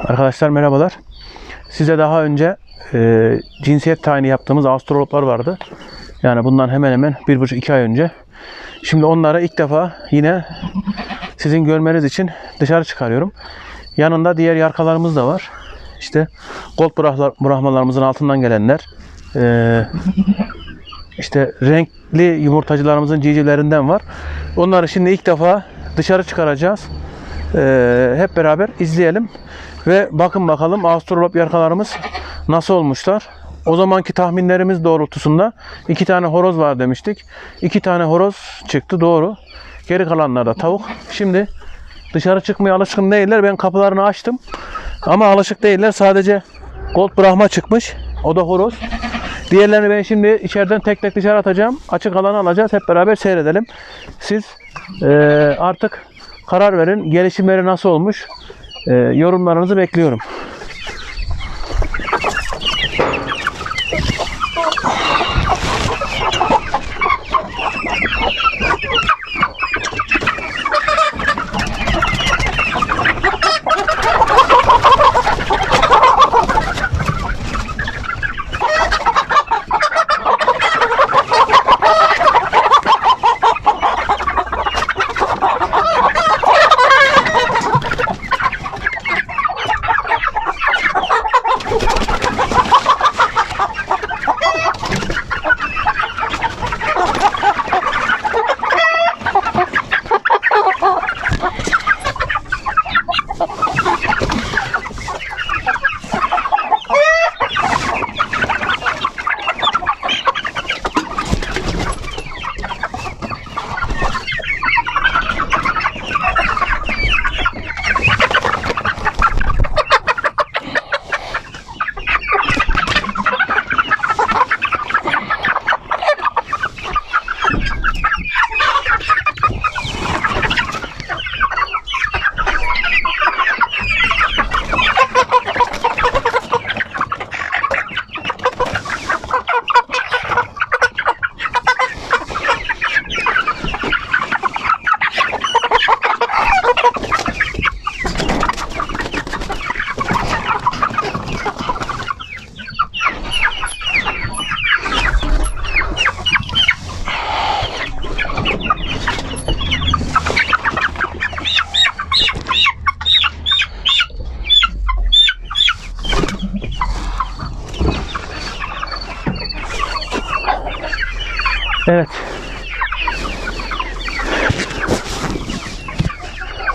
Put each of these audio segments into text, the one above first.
Arkadaşlar merhabalar. Size daha önce e, cinsiyet tayini yaptığımız astrologlar vardı. Yani bundan hemen hemen bir buçuk iki ay önce. Şimdi onları ilk defa yine sizin görmeniz için dışarı çıkarıyorum. Yanında diğer yarkalarımız da var. İşte gold brahmalarımızın altından gelenler. E, işte renkli yumurtacılarımızın civcivlerinden var. Onları şimdi ilk defa dışarı çıkaracağız. Ee, hep beraber izleyelim ve bakın bakalım astrolog yarkalarımız nasıl olmuşlar. O zamanki tahminlerimiz doğrultusunda iki tane horoz var demiştik. İki tane horoz çıktı doğru. Geri kalanlar da tavuk. Şimdi dışarı çıkmaya alışkın değiller. Ben kapılarını açtım. Ama alışık değiller. Sadece Gold Brahma çıkmış. O da horoz. Diğerlerini ben şimdi içeriden tek tek dışarı atacağım. Açık alanı alacağız. Hep beraber seyredelim. Siz eee, artık karar verin. Gelişimleri nasıl olmuş? Eee, yorumlarınızı bekliyorum.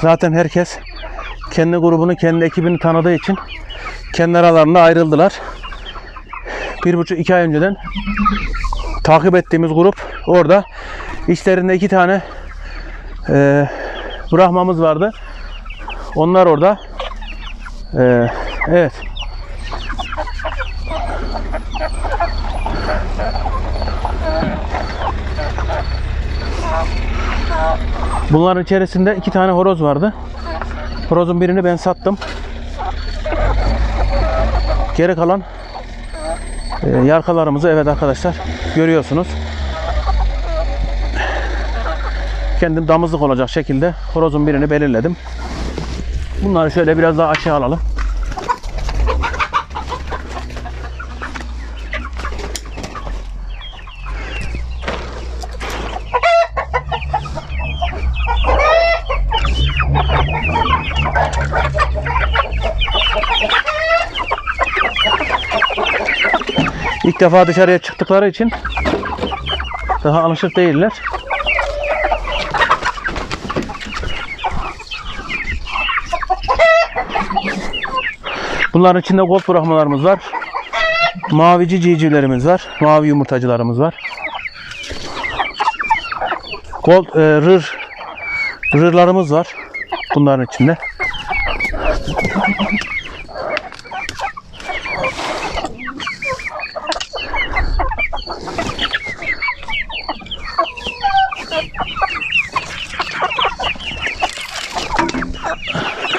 Zaten herkes kendi grubunu, kendi ekibini tanıdığı için kendi aralarında ayrıldılar. Bir buçuk iki ay önceden takip ettiğimiz grup orada. İçlerinde iki tane eee Brahmamız vardı. Onlar orada. Eee, evet. Bunların içerisinde iki tane horoz vardı. Horozun birini ben sattım. Geri kalan e, yarkalarımızı evet arkadaşlar görüyorsunuz. Kendim damızlık olacak şekilde horozun birini belirledim. Bunları şöyle biraz daha aşağı alalım. İlk defa dışarıya çıktıkları için daha alışık değiller. Bunların içinde gold bırakmalarımız var. Mavici civcivlerimiz var. Mavi yumurtacılarımız var. Gold e, rır rırlarımız var. Bunların içinde.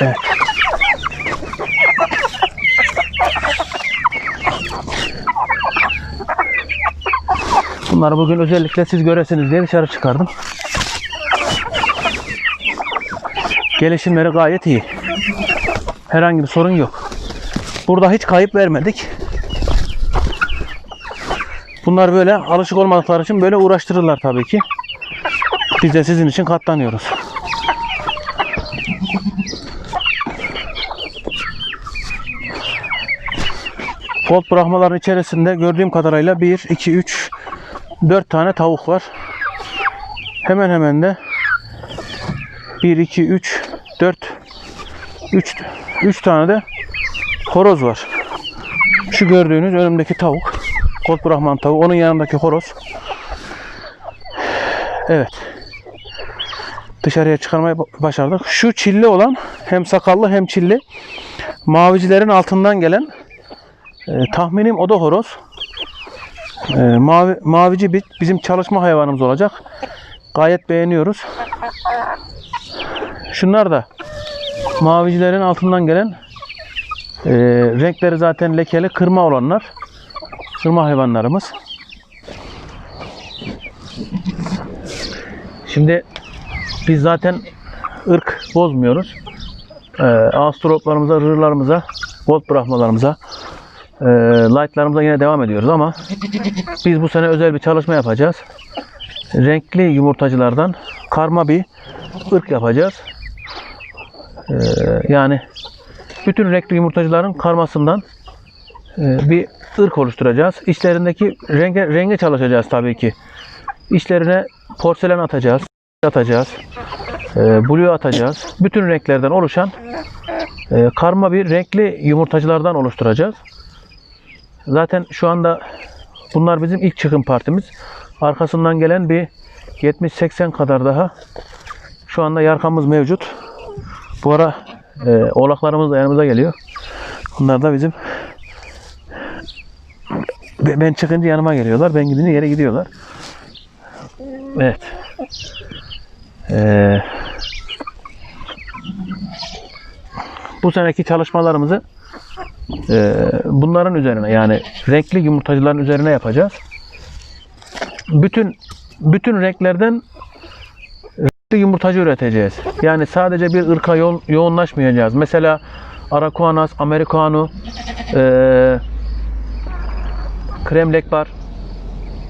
Evet. Bunları bugün özellikle siz göresiniz diye dışarı çıkardım. Gelişimleri gayet iyi. Herhangi bir sorun yok. Burada hiç kayıp vermedik. Bunlar böyle alışık olmadıkları için böyle uğraştırırlar tabii ki. Biz de sizin için katlanıyoruz. Gold bırakmaların içerisinde gördüğüm kadarıyla 1, 2, 3, 4 tane tavuk var. Hemen hemen de 1, 2, 3, 4, 3, 3 tane de horoz var. Şu gördüğünüz önümdeki tavuk. Gold Brahman tavuğu. Onun yanındaki horoz. Evet. Dışarıya çıkarmayı başardık. Şu çilli olan hem sakallı hem çilli. Mavicilerin altından gelen e, tahminim o da horoz. E, mavi, mavici bir, bizim çalışma hayvanımız olacak. Gayet beğeniyoruz. Şunlar da mavicilerin altından gelen e, renkleri zaten lekeli kırma olanlar. Kırma hayvanlarımız. Şimdi biz zaten ırk bozmuyoruz. E, Astroloplarımıza, rırlarımıza, gold bırakmalarımıza, e, lightlarımıza yine devam ediyoruz ama biz bu sene özel bir çalışma yapacağız. Renkli yumurtacılardan karma bir ırk yapacağız. E, yani bütün renkli yumurtacıların karmasından e, bir ırk oluşturacağız. İçlerindeki renge, renge çalışacağız tabii ki. İçlerine porselen atacağız, atacağız, e, blue atacağız. Bütün renklerden oluşan e, karma bir renkli yumurtacılardan oluşturacağız. Zaten şu anda bunlar bizim ilk çıkım partimiz. Arkasından gelen bir 70-80 kadar daha şu anda yarkamız mevcut. Bu ara e, oğlaklarımız da yanımıza geliyor. Bunlar da bizim Be- ben çıkınca yanıma geliyorlar. Ben gidince yere gidiyorlar. Evet. Ee, bu seneki çalışmalarımızı e, bunların üzerine yani renkli yumurtacıların üzerine yapacağız. Bütün bütün renklerden renkli yumurtacı üreteceğiz. Yani sadece bir ırka yo- yoğunlaşmayacağız. Mesela Arakuanas, Americano, eee krem lekbar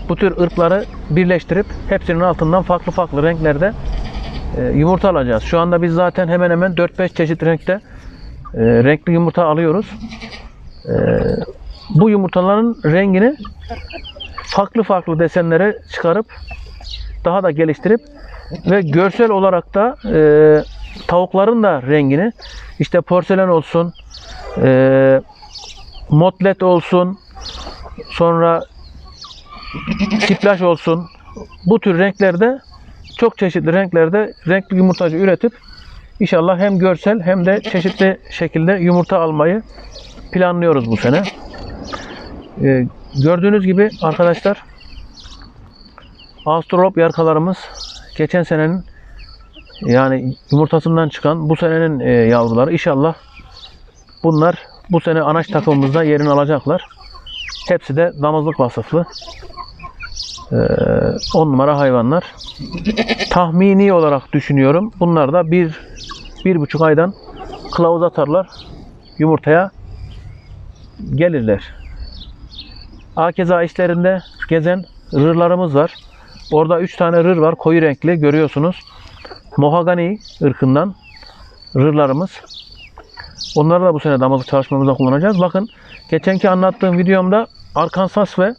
bu tür ırkları birleştirip hepsinin altından farklı farklı renklerde e, yumurta alacağız. Şu anda biz zaten hemen hemen 4-5 çeşit renkte e, renkli yumurta alıyoruz. E, bu yumurtaların rengini farklı farklı desenlere çıkarıp daha da geliştirip ve görsel olarak da e, tavukların da rengini işte porselen olsun, e, motlet olsun, sonra tiplaj olsun. Bu tür renklerde çok çeşitli renklerde renkli yumurtacı üretip inşallah hem görsel hem de çeşitli şekilde yumurta almayı planlıyoruz bu sene. Ee, gördüğünüz gibi arkadaşlar Astrolop yarkalarımız geçen senenin yani yumurtasından çıkan bu senenin e, yavruları inşallah bunlar bu sene anaç takımımızda yerini alacaklar. Hepsi de damızlık vasıflı. 10 numara hayvanlar. Tahmini olarak düşünüyorum. Bunlar da bir, bir buçuk aydan kılavuz atarlar. Yumurtaya gelirler. Akeza işlerinde gezen rırlarımız var. Orada 3 tane rır var. Koyu renkli görüyorsunuz. Mohagani ırkından rırlarımız. Onları da bu sene damızlık çalışmamızda kullanacağız. Bakın geçenki anlattığım videomda Arkansas ve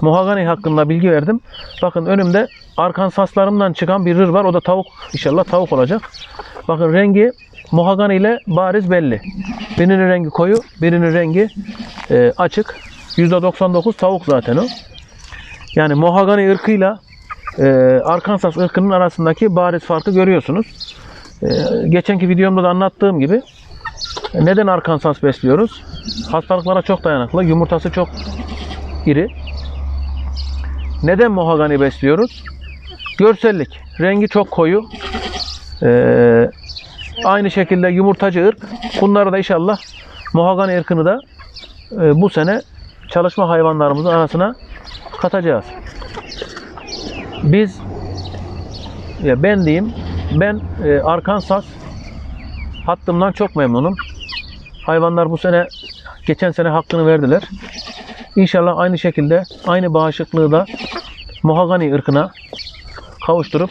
Mohagani hakkında bilgi verdim. Bakın önümde Arkansaslarımdan çıkan bir rır var. O da tavuk. İnşallah tavuk olacak. Bakın rengi Mohagani ile bariz belli. Birinin rengi koyu, birinin rengi e, açık. %99 tavuk zaten o. Yani Mohagani ırkıyla e, Arkansas ırkının arasındaki bariz farkı görüyorsunuz. E, geçenki videomda da anlattığım gibi neden Arkansas besliyoruz? Hastalıklara çok dayanıklı, yumurtası çok iri. Neden Mohagani besliyoruz? Görsellik. Rengi çok koyu. Ee, aynı şekilde yumurtacı ırk. Bunları da inşallah Mohagani ırkını da e, bu sene çalışma hayvanlarımızın arasına katacağız. Biz ya ben diyeyim ben e, Arkansas hattımdan çok memnunum. Hayvanlar bu sene geçen sene hakkını verdiler. İnşallah aynı şekilde aynı bağışıklığı da Mohagani ırkına kavuşturup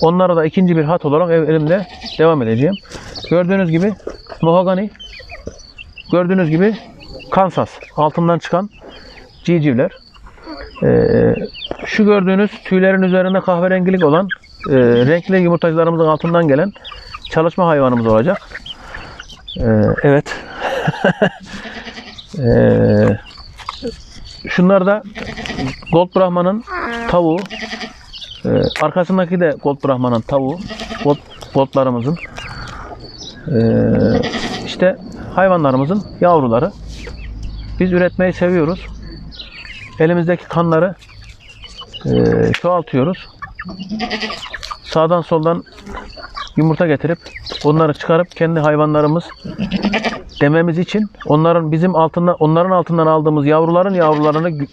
onlara da ikinci bir hat olarak elimde devam edeceğim. Gördüğünüz gibi Mohagani gördüğünüz gibi Kansas altından çıkan civcivler. Ee, şu gördüğünüz tüylerin üzerinde kahverengilik olan e, renkli yumurtacılarımızın altından gelen çalışma hayvanımız olacak. Ee, evet. Ee, şunlar da Gold Brahman'ın tavuğu. Ee, arkasındaki de Gold Brahman'ın tavuğu. Gold, Gold'larımızın. Ee, işte hayvanlarımızın yavruları. Biz üretmeyi seviyoruz. Elimizdeki kanları eee çoğaltıyoruz. Sağdan soldan yumurta getirip onları çıkarıp kendi hayvanlarımız dememiz için onların bizim altından onların altından aldığımız yavruların yavrularını gö-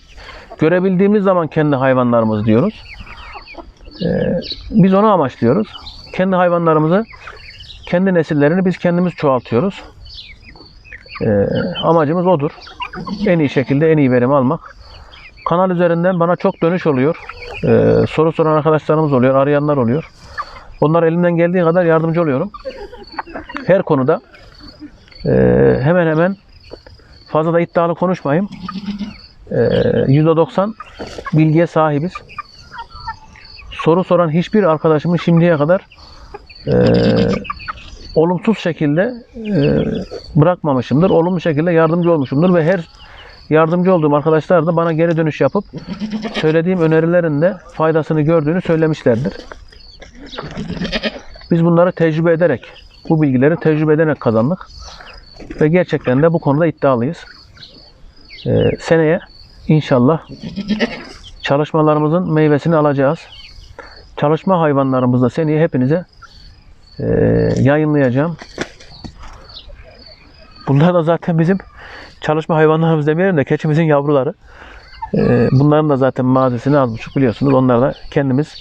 görebildiğimiz zaman kendi hayvanlarımız diyoruz. Eee, biz onu amaçlıyoruz. Kendi hayvanlarımızı kendi nesillerini biz kendimiz çoğaltıyoruz. Eee, amacımız odur. En iyi şekilde en iyi verim almak. Kanal üzerinden bana çok dönüş oluyor. Ee, soru soran arkadaşlarımız oluyor, arayanlar oluyor. Onlar elimden geldiği kadar yardımcı oluyorum. Her konuda ee, hemen hemen fazla da iddialı konuşmayayım. Ee, %90 bilgiye sahibiz. Soru soran hiçbir arkadaşımı şimdiye kadar ee, olumsuz şekilde ee, bırakmamışımdır. Olumlu şekilde yardımcı olmuşumdur ve her yardımcı olduğum arkadaşlar da bana geri dönüş yapıp söylediğim önerilerin de faydasını gördüğünü söylemişlerdir. Biz bunları tecrübe ederek, bu bilgileri tecrübe ederek kazandık. Ve gerçekten de bu konuda iddialıyız. Ee, seneye inşallah çalışmalarımızın meyvesini alacağız. Çalışma hayvanlarımızda seneye hepinize ee, yayınlayacağım. Bunlar da zaten bizim çalışma hayvanlarımız demeyelim de keçimizin yavruları. Ee, bunların da zaten mazisini az buçuk biliyorsunuz. Onları da kendimiz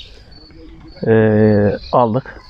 ee, aldık.